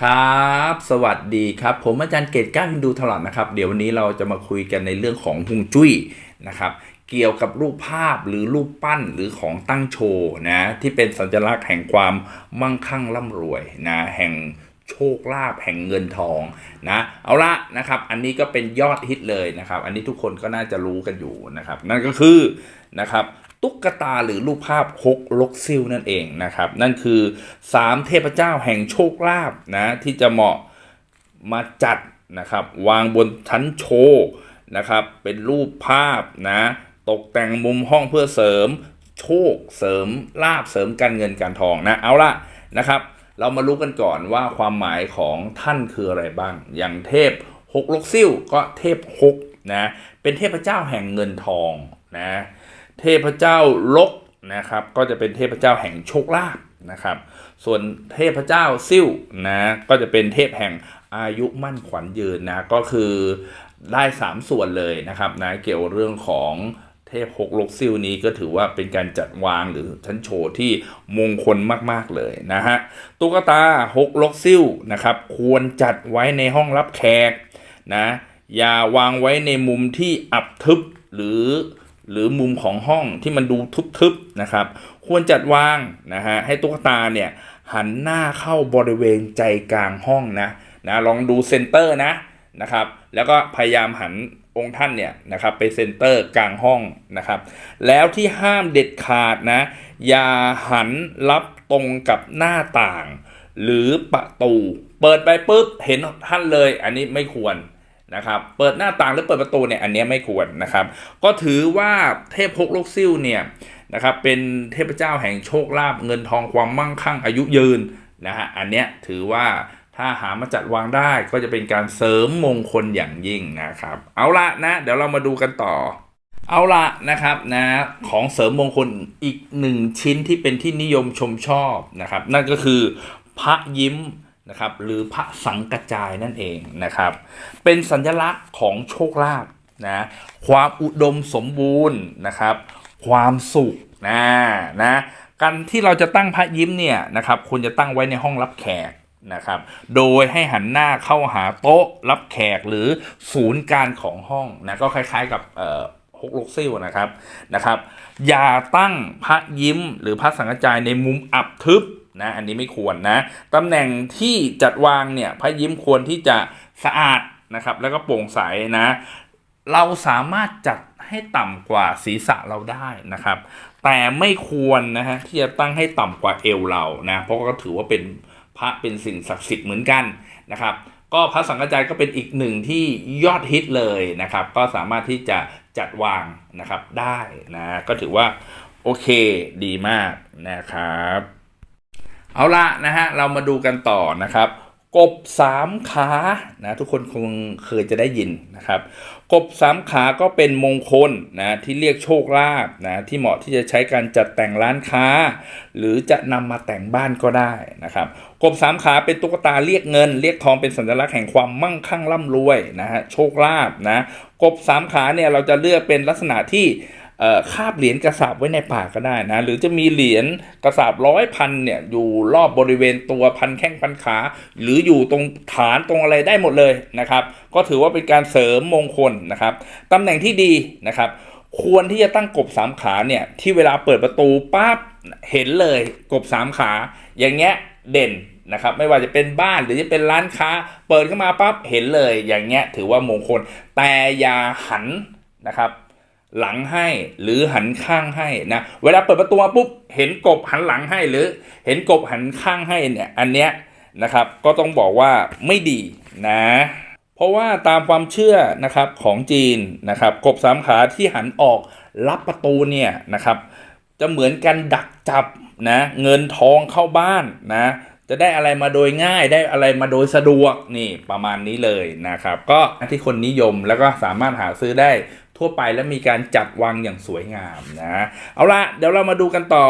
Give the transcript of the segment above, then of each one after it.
ครับ สวัสดีครับ ผมอาจารย์เกตก้าฮินดูถลัดนะครับ เดี๋ยววันนี้เราจะมาคุยกันในเรื่องของฮวงจุ้ยนะครับ เกี่ยวกับรูปภาพหรือรูปปั้นหรือของตั้งโชว์นะที่เป็นสัญลักษณ์แห่งความมั่งคั่งร่ำรวยนะแห่ง โชคลาภแห่งเงินทองนะเอาละนะครับ อันนี้ก็เป็นยอดฮิตเลยนะครับ อันนี้ทุกคนก็น่าจะรู้กันอยู่นะครับ นั่นก็คือนะครับตุ๊กตาหรือรูปภาพฮกลกซิลนั่นเองนะครับ นั่นคือสามเทพเจ้าแห่งโชคลาภนะที่จะเหมาะมาจัดนะครับ วางบนชั้นโชว์นะครับ เป็นรูปภาพนะตกแต่งมุมห้องเพื่อเสริม โชคเสริมลาบเสริมการเงินการทองนะเอาละนะครับ เรามารู้กันก่อนว่าความหมายของท่านคืออะไรบ้าง อย่างเทพฮกลกซิลก็เทพฮกนะเป็นเทพเจ้าแห่งเงินทองนะเทพเจ้าลกนะครับก็จะเป็นเทพเจ้าแห่งโชคลาภนะครับ ส่วนเทพเจ้าซิ่วนะก็จะเป็นเทพแห่งอายุมั่นขวัญยืนนะก็คือได้ 3 ส่วนเลยนะครับนะเกี่ยวเรื่องของ พหกลกซิ่วนี้ก็ถือว่าเป็นการจัดวางหรือชั้นโชว์ที่มงคลมากๆเลยนะฮะตุ๊กตาหกลกซิ่วนะครับควรจัดไว้ในห้องรับแขกนะอย่าวางไว้ในมุมที่อับทึบหรือหรือมุมของห้องที่มันดูทึบๆนะครับ ควรจัดวางนะฮะให้ตุ๊กตาเนี่ยหันหน้าเข้าบริเวณใจกลางห้องนะนะลองดูเซนเตอร์นะนะครับ แล้วก็พยายามหัน องค์ท่านเนี่ยนะครับไปเซ็นเตอร์กลางห้องนะครับ แล้วที่ห้ามเด็ดขาดนะอย่าหันรับตรงกับหน้าต่าง หรือประตู เปิดไปปุ๊บเห็นท่านเลย อันนี้ไม่ควรนะครับ เปิดหน้าต่างหรือเปิดประตูเนี่ยอันนี้ไม่ควรนะครับ ก็ถือว่าเทพฮกลกซิ่วเนี่ยนะครับเป็นเทพเจ้าแห่งโชคลาภเงินทองความมั่งคั่งอายุยืนนะฮะอันเนี้ยถือว่า ถ้าหามาจัดวางได้ก็จะเป็นการเสริมมงคลอย่างยิ่งนะครับ เอาละนะ เดี๋ยวเรามาดูกันต่อ เอาละนะครับนะของเสริมมงคลอีกหนึ่งชิ้นที่เป็นที่นิยมชมชอบนะครับ นั่นก็คือพระยิ้มนะครับ หรือพระสังกระจายนั่นเองนะครับ เป็นสัญลักษณ์ของโชคลาภนะความอุดมสมบูรณ์นะครับ ความสุขนะนะการที่เราจะตั้งพระยิ้มเนี่ยนะครับควรจะตั้งไว้ในห้องรับแขก นะครับ โดยให้หันหน้าเข้าหาโต๊ะรับแขกหรือศูนย์การของห้องนะก็คล้ายๆกับฮกลกซิ่วนะครับนะครับ อย่าตั้งพระยิ้มหรือพระสังฆจายในมุมอับทึบนะอันนี้ไม่ควรนะตำแหน่งที่จัดวางเนี่ยพระยิ้มควรที่จะสะอาดนะครับ แล้วก็โปร่งใสนะ เราสามารถจัดให้ต่ำกว่าศีรษะเราได้นะครับ แต่ไม่ควรนะฮะที่จะตั้งให้ต่ำกว่าเอวเรานะเพราะก็ถือว่าเป็น พระเป็นสิ่งศักดิ์สิทธิ์เหมือนกันนะครับ ก็พระสังฆจายก็เป็นอีกหนึ่งที่ยอดฮิตเลยนะครับ ก็สามารถที่จะจัดวางนะครับได้นะก็ถือว่าโอเคดีมากนะครับ เอาละนะฮะเรามาดูกันต่อนะครับ กบสามขานะทุกคนคงเคยจะได้ยินนะครับ กบสามขาก็เป็นมงคลนะที่เรียกโชคลาภนะที่เหมาะที่จะใช้การจัดแต่งร้านค้า หรือจะนำมาแต่งบ้านก็ได้นะครับ กบสามขาเป็นตุ๊กตาเรียกเงิน เรียกทองเป็นสัญลักษณ์แห่งความมั่งคั่งร่ำรวยนะฮะโชคลาภนะกบสามขาเนี่ยเราจะเลือกเป็นลักษณะที่ คาบเหรียญกระสาบไว้ในปากก็ได้นะ หรือจะมีเหรียญกระสาบร้อยพันเนี่ยอยู่รอบบริเวณตัวพันแข้งพันขา หรืออยู่ตรงฐานตรงอะไรได้หมดเลยนะครับ ก็ถือว่าเป็นการเสริมมงคลนะครับตำแหน่งที่ดีนะครับ ควรที่จะตั้งกบสามขาเนี่ยที่เวลาเปิดประตูปั๊บเห็นเลยกบสามขา อย่างเงี้ยเด่นนะครับไม่ว่าจะเป็นบ้านหรือจะเป็นร้านค้า เปิดเข้ามาปั๊บเห็นเลยอย่างเงี้ยถือว่ามงคลแต่อย่าหันนะครับ หลังให้หรือหันข้างให้นะเวลาเปิดประตูมาปุ๊บเห็นกบหันหลังให้หรือเห็นกบหันข้างให้เนี่ยอันเนี้ยนะครับก็ต้องบอกว่าไม่ดีนะเพราะว่าตามความเชื่อนะครับของจีนนะครับกบสามขาที่หันออกรับประตูเนี่ยนะครับจะเหมือนกันดักจับนะเงินทองเข้าบ้านนะจะได้อะไรมาโดยง่ายได้อะไรมาโดยสะดวกนี่ประมาณนี้เลยนะครับ ก็ที่คนนิยมแล้วก็สามารถหาซื้อได้ ทั่วไปและมีการจัดวางอย่างสวยงามนะ เอาละเดี๋ยวเรามาดูกันต่อ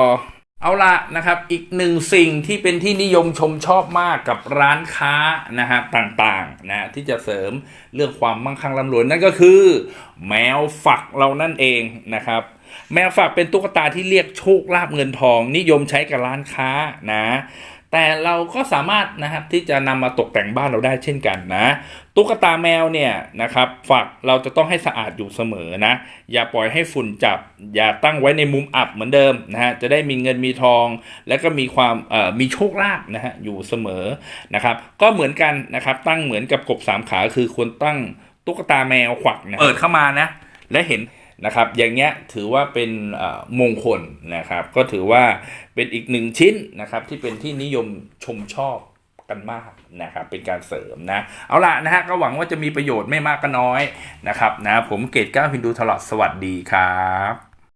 เอาละนะครับอีกหนึ่งสิ่งที่เป็นที่นิยมชมชอบมากกับร้านค้านะฮะต่างๆนะที่จะเสริมเรื่องความมั่งคั่งร่ำรวยนั่นก็คือ แมวฝักเรานั่นเองนะครับแมวฝักเป็นตุ๊กตาที่เรียกโชคลาภเงินทอง นิยมใช้กับร้านค้านะ แต่เราก็สามารถนะครับที่จะนำมาตกแต่งบ้านเราได้เช่นกันนะ ตุ๊กตาแมวเนี่ยนะครับฝักเราจะต้องให้สะอาดอยู่เสมอนะ อย่าปล่อยให้ฝุ่นจับ อย่าตั้งไว้ในมุมอับเหมือนเดิมนะฮะจะได้มีเงินมีทอง และก็มีความเอ่อมีโชคลาภนะฮะอยู่เสมอนะครับก็เหมือนกันนะครับตั้งเหมือนกับกบสามขาคือควรตั้งตุ๊กตาแมวขวักนะเปิดเข้ามานะและเห็น นะครับ อย่างเงี้ยถือว่าเป็นมงคลนะครับ ก็ถือว่าเป็นอีกหนึ่งชิ้นนะครับ ที่เป็นที่นิยมชมชอบกันมากนะครับเป็นการเสริมนะ เอาละนะฮะก็หวังว่าจะมีประโยชน์ไม่มากก็น้อยนะครับนะผมเกตก้าวพินดูตลอดสวัสดีครับ